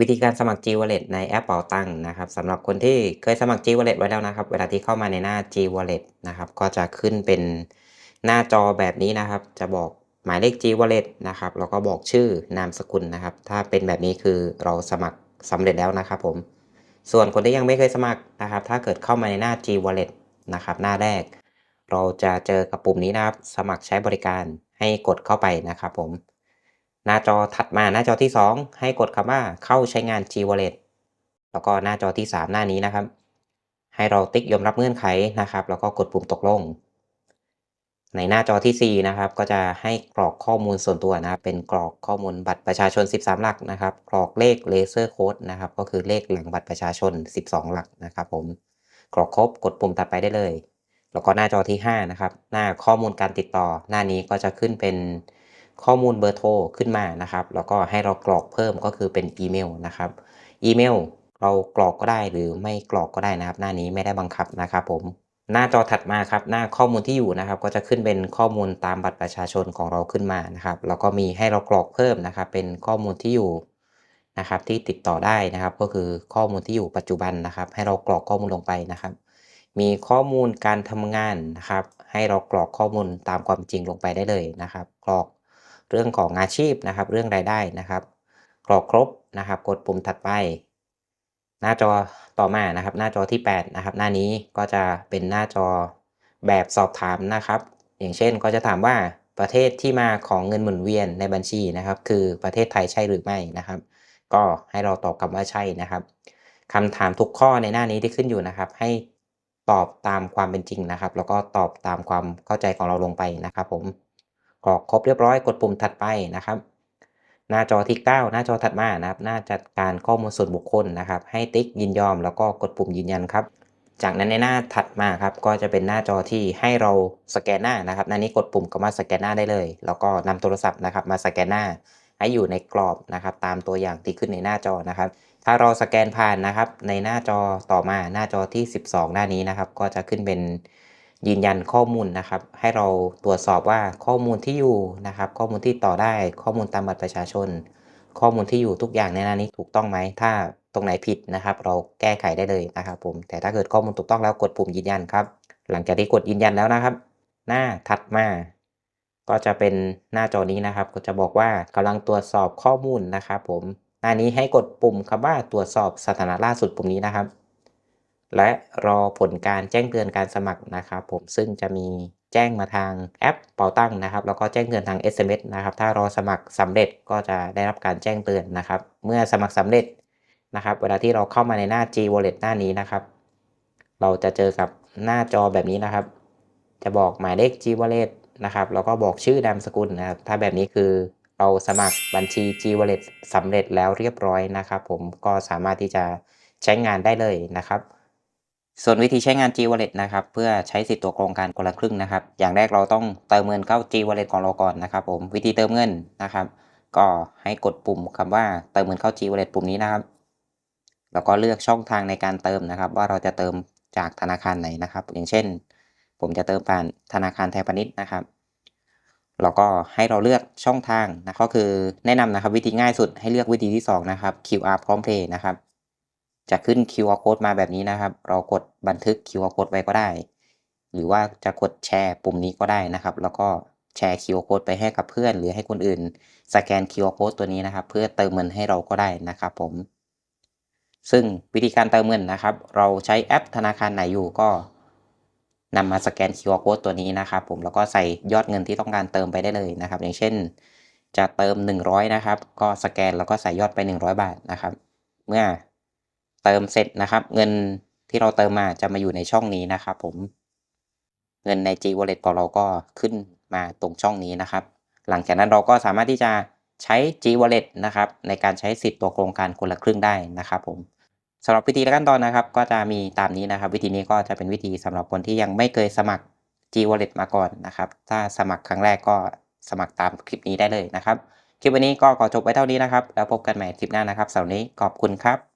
วิธีการสมัคร G Wallet ในแอปเป๋าตังค์นะครับสำหรับคนที่เคยสมัคร G Wallet ไว้แล้วนะครับ เวลาที่เข้ามาในหน้า G Wallet นะครับก็จะขึ้นเป็นหน้าจอแบบนี้นะครับ จะบอกหมายเลข G Wallet นะครับแล้วก็บอกชื่อนามสกุลนะครับ ถ้าเป็นแบบนี้คือเราสมัครสำเร็จแล้วนะครับผมส่วนคนที่ยังไม่เคยสมัครนะครับ ถ้าเกิดเข้ามาในหน้า G Wallet นะครับ หน้าแรก เราจะเจอกับปุ่มนี้นะครับ สมัครใช้บริการให้กดเข้าไปนะครับผม หน้าจอถัดมาหน้าจอที่ 2 ให้กดคำว่าเข้าใช้งาน G Wallet แล้วก็หน้าจอที่ 3 หน้านี้นะครับ ให้เราติ๊กยอมรับเงื่อนไขนะครับ แล้วก็กดปุ่มตกลง ในหน้าจอที่ 4 นะครับ ก็จะให้กรอกข้อมูลส่วนตัวนะครับ เป็นกรอกข้อมูลบัตรประชาชน 13 หลักนะครับ กรอกเลขเลเซอร์โค้ดนะครับ ก็คือเลขหลังบัตรประชาชน 12 หลักนะครับ ผม กรอกครบกดปุ่มตัดไปได้เลย แล้วก็หน้าจอที่ 5 นะครับ หน้าข้อมูลการติดต่อ หน้านี้ก็จะขึ้นเป็น ข้อมูลเบอร์โทรขึ้นมานะครับ แล้วก็ให้เรากรอกเพิ่มก็คือเป็นอีเมลนะครับอีเมลเรากรอกก็ได้หรือไม่กรอกก็ได้นะครับ หน้านี้ไม่ได้บังคับนะครับ ผมหน้าจอถัดมาครับ หน้าข้อมูลที่อยู่นะครับ ก็จะขึ้นเป็นข้อมูลตามบัตรประชาชนของเราขึ้นมานะครับ แล้วก็มีให้เรากรอกเพิ่มนะครับ เป็นข้อมูลที่อยู่นะครับที่ติดต่อได้นะครับ ก็คือข้อมูลที่อยู่ปัจจุบันนะครับ ให้เรากรอกข้อมูลลงไปนะครับ มีข้อมูลการทำงานนะครับ ให้เรากรอกข้อมูลตามความจริงลงไปได้เลยนะครับ กรอก เรื่องของอาชีพนะครับ เรื่องรายได้นะครับ กรอกครบนะครับ กดปุ่มถัดไป หน้าจอต่อมานะครับ หน้าจอที่ 8 นะครับ หน้านี้ก็จะเป็นหน้าจอแบบสอบถามนะครับ อย่างเช่นก็จะถามว่าประเทศที่มาของเงินหมุนเวียนในบัญชีนะครับ คือประเทศไทยใช่หรือไม่นะครับ ก็ให้เราตอบคำว่าใช่นะครับคำถามทุกข้อในหน้านี้ที่ขึ้นอยู่นะครับ ให้ตอบตามความเป็นจริงนะครับ แล้วก็ตอบตามความเข้าใจของเราลงไปนะครับผม กรอกครบเรียบร้อยกดปุ่มถัดไปนะครับ หน้าจอที่ 9 หน้าจอถัดมานะครับหน้าจัดการข้อมูลส่วนบุคคลนะครับ ให้ติ๊กยินยอม แล้วก็กดปุ่มยืนยันครับ จากนั้นในหน้าถัดมาครับก็จะเป็นหน้าจอที่ให้เราสแกนหน้านะครับหน้านี้กดปุ่มคำว่าสแกนหน้าได้เลย แล้วก็นำโทรศัพท์นะครับมาสแกนหน้าให้อยู่ในกรอบนะครับ ตามตัวอย่างที่ขึ้นในหน้าจอนะครับ ถ้าเราสแกนผ่านนะครับ ในหน้าจอต่อมาหน้าจอที่ 12 หน้านี้นะครับ ก็จะขึ้นเป็น ยืนยันข้อมูลนะครับ ให้เราตรวจสอบว่าข้อมูลที่อยู่นะครับ ข้อมูลที่ต่อได้ข้อมูลตามบัตรประชาชน ข้อมูลที่อยู่ทุกอย่างในหน้านี้ถูกต้องไหมถ้าตรงไหนผิดนะครับ เราแก้ไขได้เลยนะครับผมแต่ถ้าเกิดข้อมูลถูกต้องแล้วกดปุ่มยืนยันครับ หลังจากที่กดยืนยันแล้วนะครับ หน้าถัดมา ก็จะเป็นหน้าจอนี้นะครับ ก็จะบอกว่ากำลังตรวจสอบข้อมูลนะครับ ผมหน้านี้ให้กดปุ่มคำว่าตรวจสอบสถานะล่าสุดปุ่มนี้นะครับ และรอผลการแจ้งเตือนการสมัครนะครับ ผมซึ่งจะมีแจ้งมาทางแอปเป๋าตั้งนะครับ แล้วก็แจ้งเตือนทาง SMS นะครับ ถ้ารอสมัครสำเร็จก็จะได้รับการแจ้งเตือนนะครับ เมื่อสมัครสำเร็จนะครับ เวลาที่เราเข้ามาในหน้า G Wallet หน้านี้นะครับ เราจะเจอกับหน้าจอแบบนี้นะครับ จะบอกหมายเลข G Wallet นะครับ แล้วก็บอกชื่อนามสกุลนะครับ ถ้าแบบนี้คือเราสมัครบัญชี G Wallet สำเร็จแล้วเรียบร้อยนะครับ ผมก็สามารถที่จะใช้งานได้เลยนะครับ ส่วนวิธีใช้งาน G Wallet นะครับ เพื่อใช้สิทธิ์ตัวโครงการคนละครึ่งนะครับ อย่างแรกเราต้องเติมเงินเข้า G Wallet ของเราก่อนนะครับ ผม วิธีเติมเงินนะครับ ก็ให้กดปุ่มคำว่าเติมเงินเข้า G Wallet ปุ่มนี้นะครับ แล้วก็เลือกช่องทางในการเติมนะครับ ว่าเราจะเติมจากธนาคารไหนนะครับ อย่างเช่น ผมจะเติมผ่านธนาคารไทยพาณิชย์นะครับ แล้วก็ให้เราเลือกช่องทางนะ ก็คือแนะนำนะครับ วิธีง่ายสุดให้เลือกวิธีที่ 2 นะครับ QR พร้อมเพย์นะครับ จะขึ้น QR code มาแบบนี้นะครับ เรากดบันทึก QR code ไว้ก็ได้ หรือว่าจะกดแชร์ปุ่มนี้ก็ได้นะครับ แล้วก็แชร์ QR code ไปให้กับเพื่อน หรือให้คนอื่น สแกน QR code ตัวนี้นะครับ เพื่อเติมเงินให้เราก็ได้นะครับผม ซึ่งวิธีการเติมเงินนะครับ เราใช้แอปธนาคารไหนอยู่ก็นำมาสแกน QR code ตัวนี้นะครับ ผมแล้วก็ใส่ยอดเงินที่ต้องการเติมไปได้เลยนะครับ อย่างเช่น จะเติม 100 นะครับ ก็สแกนแล้วก็ใส่ยอดไป 100 บาทนะครับ เมื่อ เติมเสร็จนะครับ เงินที่เราเติมมาจะมาอยู่ในช่องนี้นะครับ ผม เงินใน G Wallet ของเราก็ขึ้นมาตรงช่องนี้นะครับ หลังจากนั้นเราก็สามารถที่จะใช้ G Wallet นะครับในการใช้สิทธิ์ตัวโครงการคนละครึ่งได้นะครับ ผมสำหรับวิธีและขั้นตอนนะครับ ก็จะมีตามนี้นะครับ วิธีนี้ก็จะเป็นวิธีสำหรับคนที่ยังไม่เคยสมัคร G Wallet มาก่อนนะครับ ถ้าสมัครครั้งแรกก็สมัครตามคลิปนี้ได้เลยนะครับ คลิปวันนี้ก็ขอจบไว้เท่านี้นะครับ แล้วพบกันใหม่คลิปหน้านะครับสำหรับนี้ขอบคุณครับ